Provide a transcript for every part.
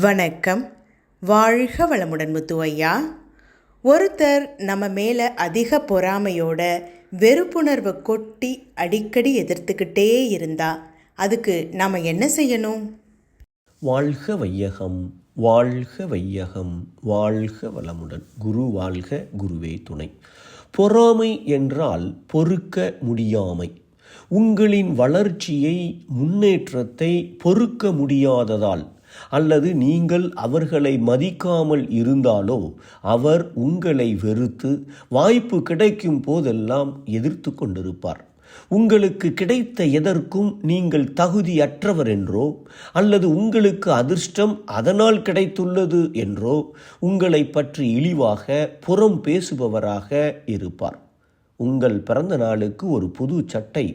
வணக்கம். வாழ்க வளமுடன் முத்து ஐயா ஒருத்தர் நம்ம மேலே அதிக பொறாமையோட வெறுப்புணர்வை கொட்டி அடிக்கடி எதிர்த்துக்கிட்டே இருந்தா அதுக்கு நாம் என்ன செய்யணும்? வாழ்க வையகம் வாழ்க வையகம் வாழ்க வளமுடன். குரு வாழ்க குருவே துணை. பொறாமை என்றால் பொறுக்க முடியாமை. உங்களின் வளர்ச்சியை முன்னேற்றத்தை பொறுக்க முடியாததால் அல்லது நீங்கள் அவர்களை மதிக்காமல் இருந்தாலோ அவர் உங்களை வெறுத்து வாய்ப்பு கிடைக்கும் போதெல்லாம் எதிர்த்து கொண்டிருப்பார். உங்களுக்கு கிடைத்த எதற்கும் நீங்கள் தகுதியற்றவர் என்றோ அல்லது உங்களுக்கு அதிர்ஷ்டம் அதனால் கிடைத்துள்ளது என்றோ உங்களை பற்றி இழிவாக புறம் பேசுபவராக இருப்பார். உங்கள் பிறந்த நாளுக்கு ஒரு புது சட்டை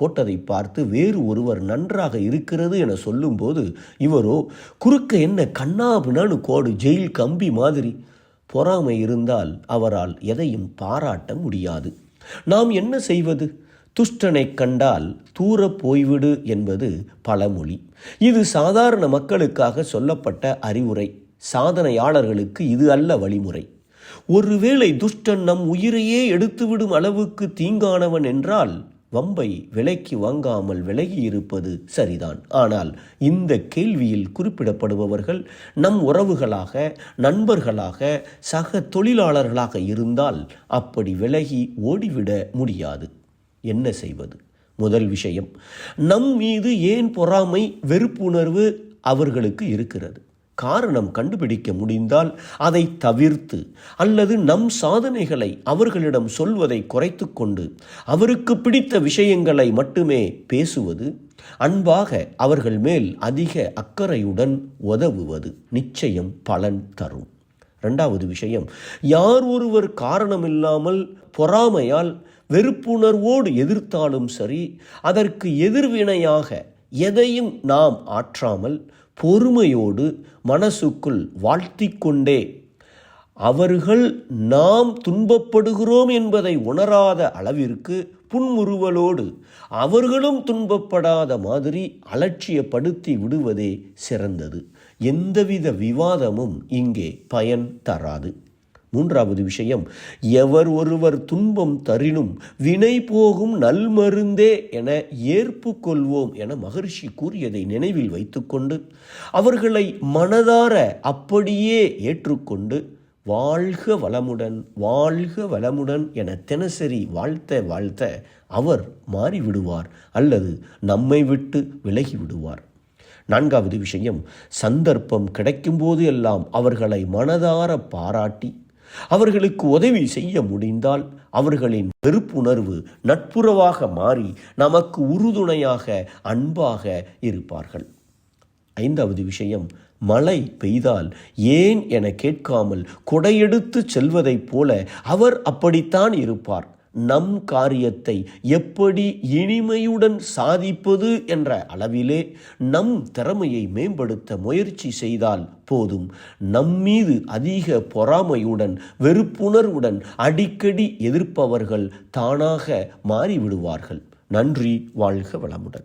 போட்டதை பார்த்து வேறு ஒருவர் நன்றாக இருக்கிறது என சொல்லும்போது இவரோ குறுக்க என்ன கண்ணாபினான்னு கோடு ஜெயில் கம்பி மாதிரி. பொறாமை இருந்தால் அவரால் எதையும் பாராட்ட முடியாது. நாம் என்ன செய்வது? துஷ்டனைக் கண்டால் தூர போய்விடு என்பது பழமொழி. இது சாதாரண மக்களுக்காக சொல்லப்பட்ட அறிவுரை. சாதனையாளர்களுக்கு இது அல்ல வழிமுறை. ஒருவேளை துஷ்டன் நம் உயிரையே எடுத்துவிடும் அளவுக்கு தீங்கானவன் என்றால் வம்பை விலைக்கு வாங்காமல் விலகி இருப்பது சரிதான். ஆனால் இந்த கேள்வியில் குறிப்பிடப்படுபவர்கள் நம் உறவுகளாக நண்பர்களாக சக தொழிலாளர்களாக இருந்தால் அப்படி விலகி ஓடிவிட முடியாது. என்ன செய்வது? முதல் விஷயம் நம் மீது ஏன் பொறாமை வெறுப்புணர்வு அவர்களுக்கு இருக்கிறது. காரணம் கண்டுபிடிக்க முடிந்தால் அதை தவிர்த்து அல்லது நம் சாதனைகளை அவர்களிடம் சொல்வதை குறைத்து கொண்டு அவருக்கு பிடித்த விஷயங்களை மட்டுமே பேசுவது அன்பாக அவர்கள் மேல் அதிக அக்கறையுடன் உதவுவது நிச்சயம் பலன் தரும். ரெண்டாவது விஷயம் யார் ஒருவர் காரணமில்லாமல் பொறாமையால் வெறுப்புணர்வோடு எதிர்த்தாலும் சரி அதற்கு எதிர்வினையாக எதையும் நாம் ஆற்றாமல் பொறுமையோடு மனசுக்குள் வாழ்த்தி கொண்டே அவர்கள் நாம் துன்பப்படுகிறோம் என்பதை உணராத அளவிற்கு புன்முறுவலோடு அவர்களும் துன்பப்படாத மாதிரி அலட்சியப்படுத்தி விடுவதே சிறந்தது. எந்தவித விவாதமும் இங்கே பயன் தராது. மூன்றாவது விஷயம் எவர் ஒருவர் துன்பம் தரினும் வினை போகும் நல்மருந்தே என ஏற்பு கொள்வோம் என மகர்ஷி கூறியதை நினைவில் வைத்துக்கொண்டு அவர்களை மனதார அப்படியே ஏற்றுக்கொண்டு வாழ்க வளமுடன் வாழ்க வளமுடன் என தினசரி வாழ்த்த வாழ்த்த அவர் மாறிவிடுவார் அல்லது நம்மை விட்டு விலகி விடுவார் நான்காவது விஷயம் சந்தர்ப்பம் கிடைக்கும்போது எல்லாம் அவர்களை மனதார பாராட்டி அவர்களுக்கு உதவி செய்ய முடிந்தால் அவர்களின் வெறுப்புணர்வு நட்புறவாக மாறி நமக்கு உறுதுணையாக அன்பாக இருப்பார்கள். ஐந்தாவது விஷயம் மழை பெய்தால் ஏன் என கேட்காமல் கொடையெடுத்து செல்வதைப் போல அவர் அப்படித்தான் இருப்பார். நம் காரியத்தை எப்படி இனிமையுடன் சாதிப்பது என்ற அளவிலே நம் திறமையை மேம்படுத்த முயற்சி செய்தால் போதும். நம்மீது அதிக பொறாமையுடன் வெறுப்புணர்வுடன் அடிக்கடி எதிர்ப்பவர்கள் தானாக மாறிவிடுவார்கள். நன்றி வாழ்க வளமுடன்.